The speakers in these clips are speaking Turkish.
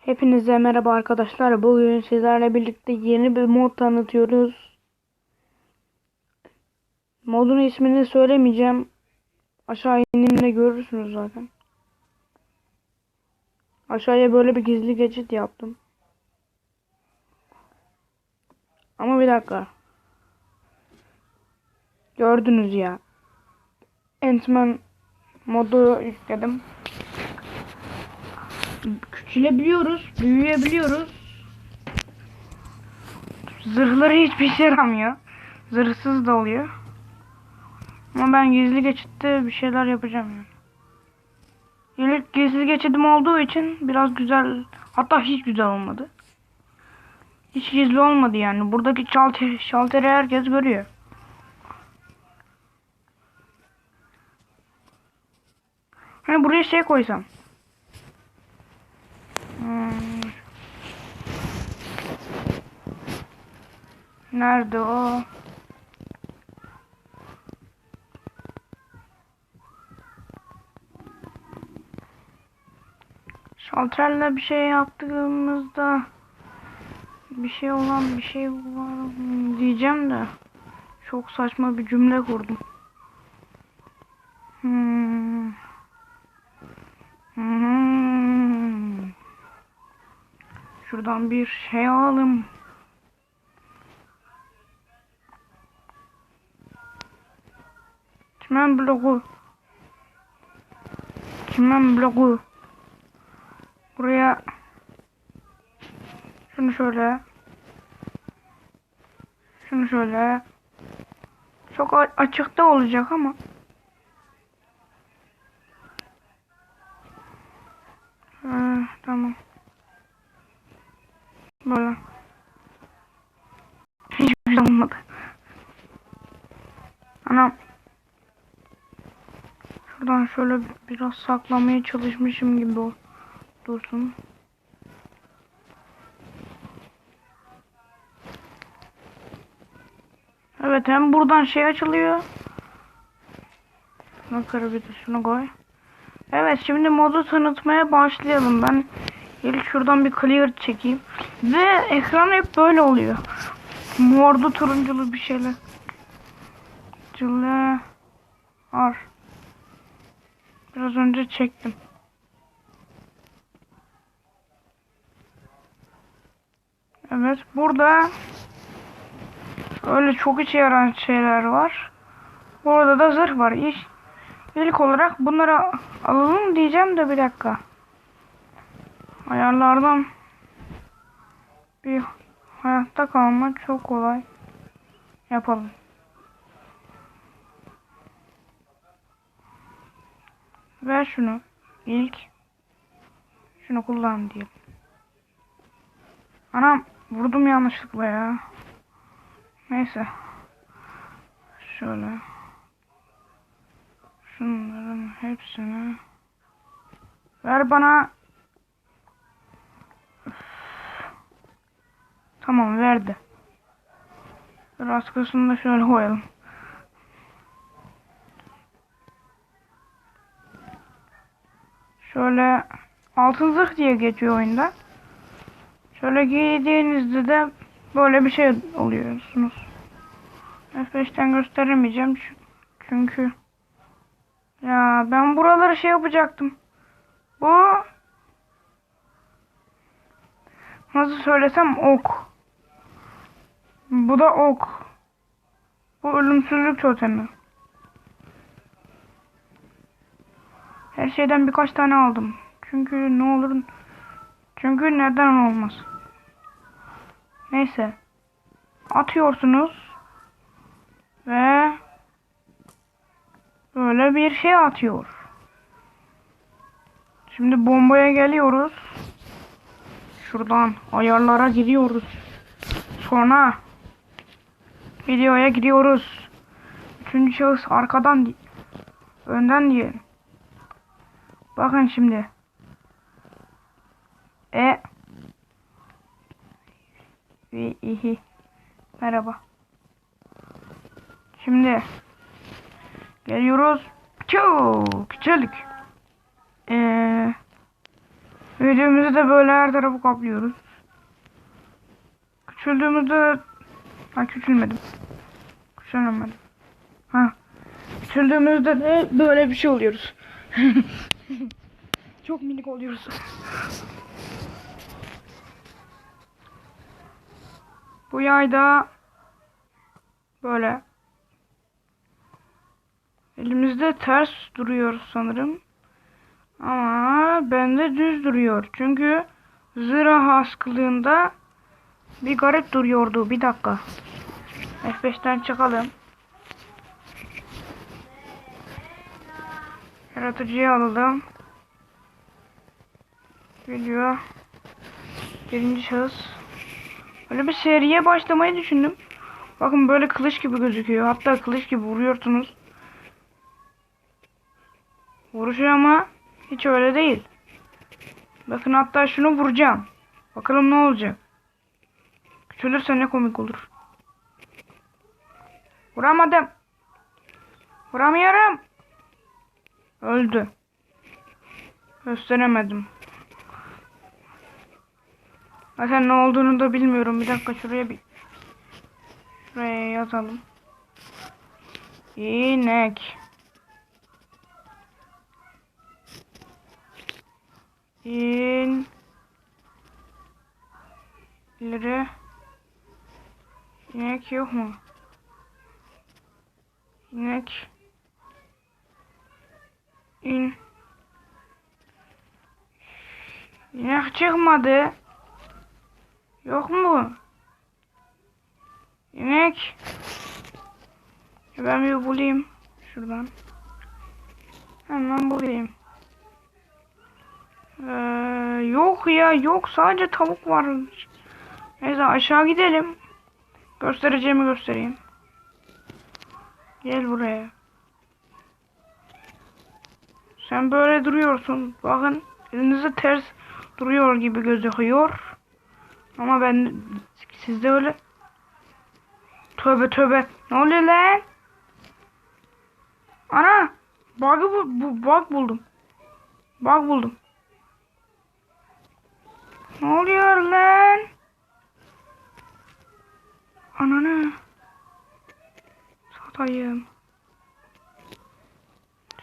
Hepinize merhaba arkadaşlar. Bugün sizlerle birlikte yeni bir mod tanıtıyoruz. Modun ismini söylemeyeceğim. Aşağı indiğimde görürsünüz zaten. Aşağıya böyle bir gizli geçit yaptım. Ama bir dakika. Gördünüz ya. Ant-Man modu yükledim. Küçülebiliyoruz, büyüyebiliyoruz. Zırhları hiçbir şey yaramıyor. Zırhsız da oluyor. Ama ben gizli geçitte bir şeyler yapacağım yani. İlk gizli geçidim olduğu için biraz güzel, hatta hiç güzel olmadı. Hiç gizli olmadı yani. Buradaki şalter, şalteri herkes görüyor. Hani buraya şey koysam. Nerede o? Şalterle bir şey yaptığımızda bir şey olan bir şey var diyeceğim de çok saçma bir cümle kurdum. Hmm. Hmm. Şuradan bir şey alalım. Çimen bloğu. Çimen bloğu. Buraya şunu şöyle şunu şöyle çok açıkta olacak ama Ha, tamam. Böyle. Hiçbir şey olmadı. Anam. Şuradan şöyle biraz saklamaya çalışmışım gibi dursun. Evet hem buradan şey açılıyor. Şunu bir de şunu koy. Evet şimdi modu tanıtmaya başlayalım. Ben ilk şuradan bir clear çekeyim. Ve ekran hep böyle oluyor. Mordu turunculu bir şeyler. Cılı. Ar. Biraz önce çektim. Evet burada öyle çok işe yarayan şeyler var. Burada da zırh var. İlk olarak bunları alalım diyeceğim de bir dakika. Ayarlardan bir hayatta kalma çok kolay. Yapalım. Ver şunu. İlk şunu kullan diyelim. Anam vurdum yanlışlıkla ya. Neyse. Şöyle. Şunların hepsini ver bana. Üf. Tamam verdi. Raskasını da şöyle koyalım. Şöyle altın zırh diye geçiyor oyunda. Şöyle giydiğinizde de böyle bir şey oluyorsunuz. F5'ten gösteremeyeceğim çü- çünkü ya ben buraları şey yapacaktım. Bu nasıl söylesem ok. Bu da ok. Bu ölümsüzlük totemi. Her şeyden birkaç tane aldım. Çünkü ne olur çünkü neden olmaz. Neyse. Atıyorsunuz. Ve böyle bir şey atıyor. Şimdi bombaya geliyoruz. Şuradan ayarlara gidiyoruz. Sonra videoya gidiyoruz. Üçüncü şahıs arkadan önden diyelim. Bakın şimdi. E ve. Merhaba. Şimdi geliyoruz. Çok küçüldük. Ee, Büyüdüğümüzde de böyle her tarafı kaplıyoruz. Küçüldüğümüzde ha küçülmedim. Küçülemedim. Ha. Küçüldüğümüzde de böyle bir şey oluyoruz. Çok minik oluyoruz. Bu yayda böyle elimizde ters duruyor sanırım. Ama bende düz duruyor. Çünkü zırh askılığında bir garip duruyordu. Bir dakika. F5'ten çıkalım. Yaratıcıyı alalım. Video. Birinci şahıs. Böyle bir seriye başlamayı düşündüm. Bakın böyle kılıç gibi gözüküyor. Hatta kılıç gibi vuruyorsunuz. Vuruşu ama hiç öyle değil. Bakın hatta şunu vuracağım. Bakalım ne olacak. Küçülürse ne komik olur. Vuramadım. Vuramıyorum. Öldü. Gösteremedim. Zaten ne olduğunu da bilmiyorum. Bir dakika şuraya bir şuraya yazalım. İnek. İn ileri inek yok mu? İnek in İnek çıkmadı. Yok mu? İnek. Ben bir bulayım şuradan. Hemen bulayım. Ee, yok ya yok sadece tavuk var. Neyse aşağı gidelim. Göstereceğimi göstereyim. Gel buraya. Sen böyle duruyorsun. Bakın elinizde ters duruyor gibi gözüküyor. Ama ben sizde öyle Tövbe tövbe. Ne oluyor lan? Ana! Bug'ı bu, bu bug buldum. Bug buldum. Ne oluyor lan? Ananı. Satayım.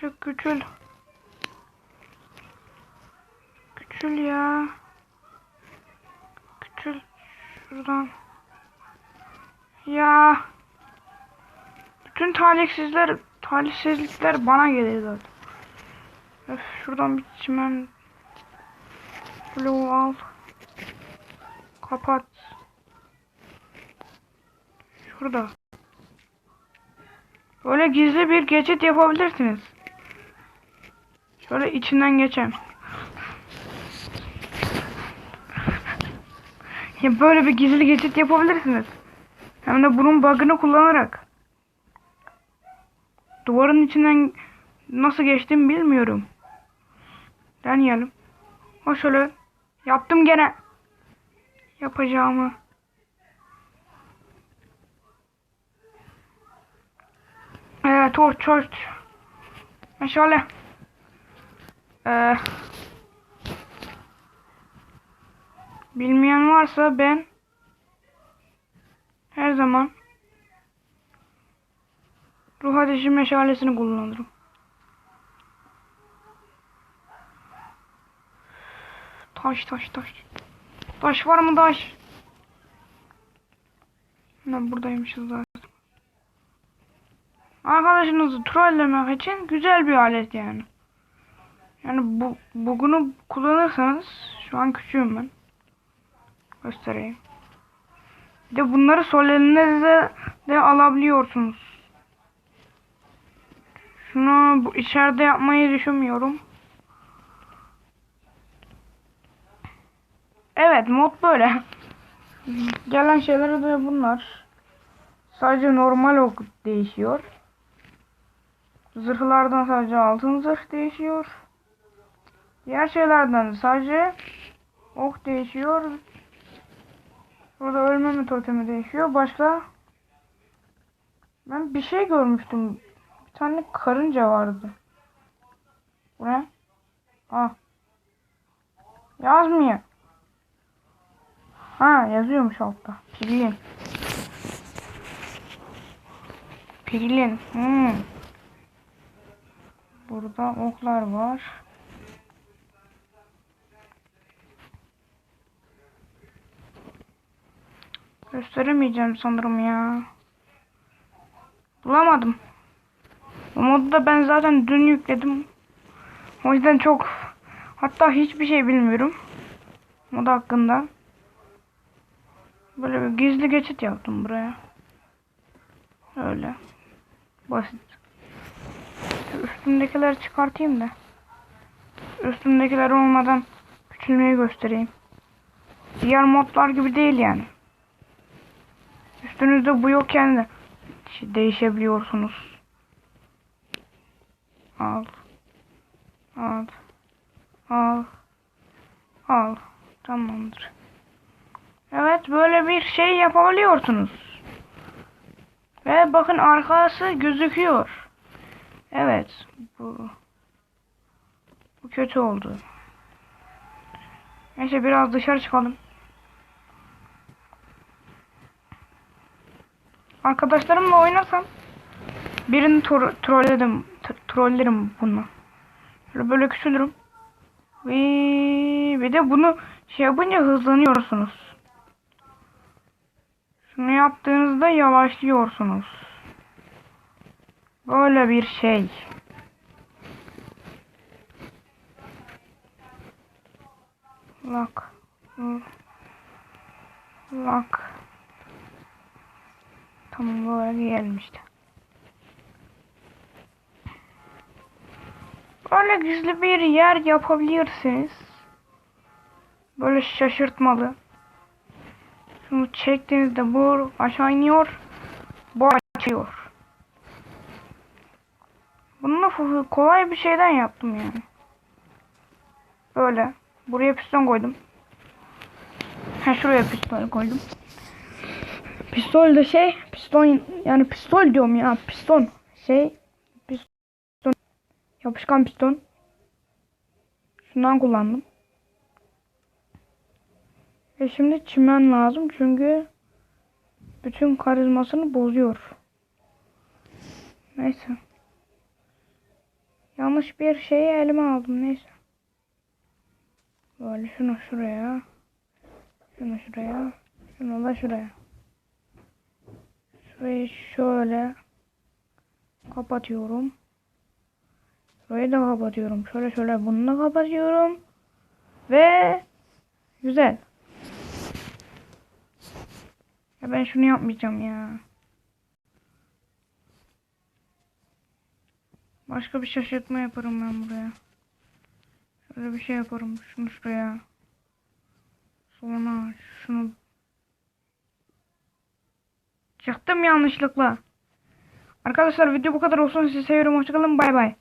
Çok küçül. Küçül ya. Küçül. Şuradan. Ya. Bütün talihsizler, talihsizlikler bana geliyor zaten. Öf, şuradan bir çimen bloğu al. Kapat. Şurada. Böyle gizli bir geçit yapabilirsiniz. Şöyle içinden geçen. Ya böyle bir gizli geçit yapabilirsiniz. Hem de bunun bug'ını kullanarak. Duvarın içinden nasıl geçtim bilmiyorum. Deneyelim. O şöyle yaptım gene. Yapacağımı. Evet, torç, torç. Meşale. Ee, bilmeyen varsa ben her zaman ruh ateşi meşalesini kullanırım. Taş taş taş. Taş var mı taş? Ne buradaymışız zaten. Arkadaşınızı trollemek için güzel bir alet yani. Yani bu bugunu kullanırsanız şu an küçüğüm ben. Göstereyim. Bir de bunları sol elinizle de alabiliyorsunuz. Şunu bu içeride yapmayı düşünmüyorum. Evet mod böyle. Gelen şeyler de bunlar. Sadece normal ok değişiyor. Zırhlardan sadece altın zırh değişiyor. Diğer şeylerden sadece ok değişiyor. Burada ölmeme totemi değişiyor. Başka ben bir şey görmüştüm. Bir tane karınca vardı. Bu ne? Ah. Yazmıyor. Ha yazıyormuş altta. Piglin. Piglin. Hmm. Burada oklar var. Gösteremeyeceğim sanırım ya. Bulamadım. Bu modu da ben zaten dün yükledim. O yüzden çok hatta hiçbir şey bilmiyorum. Mod hakkında. Böyle bir gizli geçit yaptım buraya. Öyle. Basit. Şu üstümdekileri çıkartayım da. Üstümdekiler olmadan küçülmeyi göstereyim. Diğer modlar gibi değil yani. Üstünüzde bu yokken de şey değişebiliyorsunuz. Al. Al. Al. Al. Tamamdır. Evet böyle bir şey yapabiliyorsunuz. Ve bakın arkası gözüküyor. Evet. Bu, bu kötü oldu. Neyse biraz dışarı çıkalım. Arkadaşlarımla oynasam birini tro trolledim. Trollerim bunu. Böyle, böyle küçülürüm. Ve bir de bunu şey yapınca hızlanıyorsunuz. Şunu yaptığınızda yavaşlıyorsunuz. Böyle bir şey. Lak. Lak. Tamam böyle gelmişti. Böyle gizli bir yer yapabilirsiniz. Böyle şaşırtmalı. Şunu çektiğinizde bu aşağı iniyor. Bu açıyor. Bunu kolay bir şeyden yaptım yani. Böyle. Buraya piston koydum. Ha şuraya piston koydum. Pistol de şey, piston yani pistol diyorum ya, piston. Şey, piston. Yapışkan piston. Şundan kullandım. Ve şimdi çimen lazım çünkü bütün karizmasını bozuyor. Neyse. Yanlış bir şeyi elime aldım neyse. Böyle şunu şuraya. Şunu şuraya. Şunu da şuraya. Şurayı şöyle kapatıyorum. Şurayı da kapatıyorum. Şöyle şöyle bunu da kapatıyorum. Ve güzel. Ya ben şunu yapmayacağım ya. Başka bir şaşırtma yaparım ben buraya. Şöyle bir şey yaparım. Şunu şuraya. Sonra şunu Çıktım yanlışlıkla. Arkadaşlar video bu kadar olsun. Sizi seviyorum. Hoşçakalın. Bay bay.